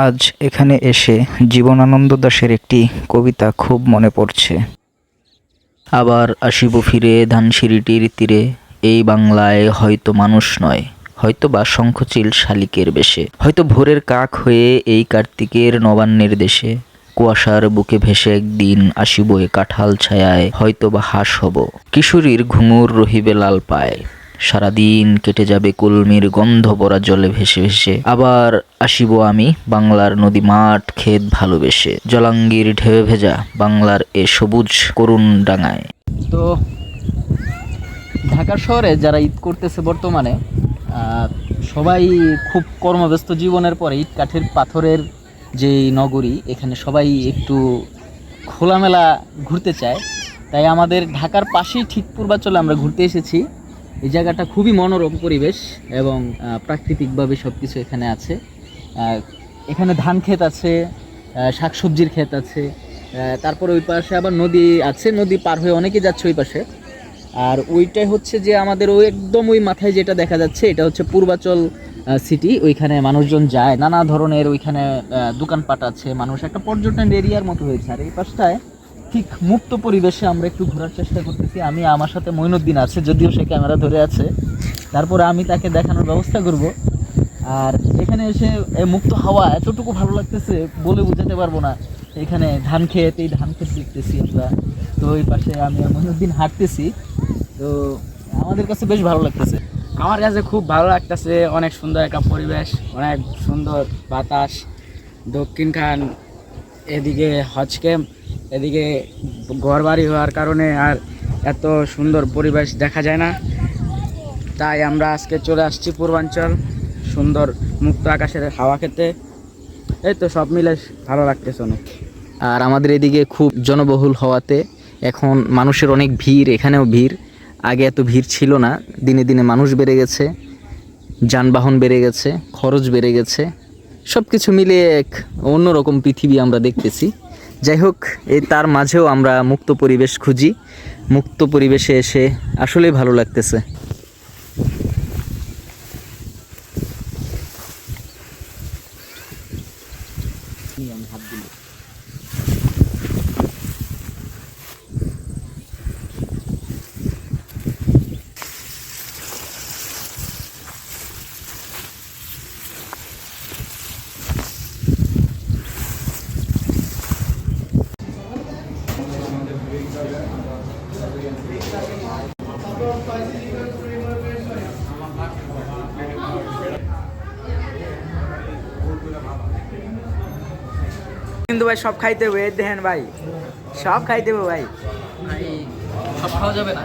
আজ এখানে এসে জীবনানন্দ দাশের একটি কবিতা খুব মনে পড়ছে। আবার আসিব ফিরে ধানসিঁড়িটির তীরে, এই বাংলায় হয়তো মানুষ নয়, হয়তো বা শঙ্খচিল শালিকের বেশে, হয়তো ভোরের কাক হয়ে এই কার্তিকের নবান্নের দেশে, কুয়াশার বুকে ভেসে একদিন আসিব এ কাঁঠাল ছায়ায় হয়তো বা হাস হব, কিশোরীর ঘুঙুর রহিবে লাল পায়। সারাদিন কেটে যাবে কুলমির গন্ধ পড়া জলে ভেসে ভেসে। আবার আসিব আমি বাংলার নদী মাঠ ক্ষেত ভালোবেসে। জলাঙ্গির ঢেবে ভেজা বাংলার এ সবুজ করুণ ডাঙায়। তো ঢাকা শহরে যারা ঈদ করতেছে বর্তমানে সবাই খুব কর্মব্যস্ত জীবনের পরে ইট কাঠের পাথরের যে নগরী, এখানে সবাই একটু খোলামেলা ঘুরতে চায়। তাই আমাদের ঢাকার পাশেই ঠিক পূর্বাচলে আমরা ঘুরতে এসেছি। এই জায়গাটা খুবই মনোরম পরিবেশ এবং প্রাকৃতিকভাবে সব কিছু এখানে আছে। এখানে ধান ক্ষেত আছে শাকসবজির ক্ষেত আছে তারপর ওই পাশে আবার নদী আছে, নদী পার হয়ে অনেকে যাচ্ছে ওই পাশে। আর ওইটাই হচ্ছে যে আমাদের ওই একদম ওই মাথায় যেটা দেখা যাচ্ছে, এটা হচ্ছে পূর্বাচল সিটি ওইখানে মানুষজন যায়, নানা ধরনের ওইখানে দোকানপাট আছে, মানুষ একটা পর্যটন এরিয়ার মতো হয়েছে। আর এই পাশটায় ঠিক মুক্ত পরিবেশে আমরা একটু ঘোরার চেষ্টা করতেছি। আমি আমার সাথে মইনুদ্দিন আছে, যদিও সে ক্যামেরা ধরে আছে। তারপরে আমি তাকে দেখানোর ব্যবস্থা করব। আর এখানে এসে মুক্ত হাওয়া এতটুকু ভালো লাগতেছে বলে বোঝাতে পারব না। এখানে ধান ক্ষেত এই ধান ক্ষেত দেখতেছি আমরা। তো ওই পাশে আমি আর হাঁটতেছি। তো আমাদের কাছে বেশ ভালো লাগতেছে। আমার কাছে খুব ভালো লাগতেছে, অনেক সুন্দর একটা পরিবেশ, অনেক সুন্দর বাতাস। দক্ষিণ খান এদিকে হজ ক্যাম্প এদিকে ঘর বাড়ি হওয়ার কারণে আর এত সুন্দর পরিবেশ দেখা যায় না। তাই আমরা আজকে চলে আসছি পূর্বাঞ্চল সুন্দর মুক্ত আকাশের হাওয়া খেতে। এই তো সব মিলে ভালো লাগতেছে অনেক। আর আমাদের এদিকে খুব জনবহুল হওয়াতে এখন মানুষের অনেক ভিড়, এখানেও ভিড়। আগে এত ভিড় ছিল না, দিনে দিনে মানুষ বেড়ে গেছে, যানবাহন বেড়ে গেছে, খরচ বেড়ে গেছে। সব কিছু মিলিয়ে এক অন্যরকম পৃথিবী আমরা দেখতেছি। যাই হোক এই তার মাঝেও আমরা মুক্ত পরিবেশ খুঁজি। মুক্ত পরিবেশে এসে আসলেই ভালো লাগতেছে। কিন্তু ভাই, সব খাইতে হবে। দেখেন ভাই, সব খাইতে হবে ভাই, সব খাওয়া যাবে না।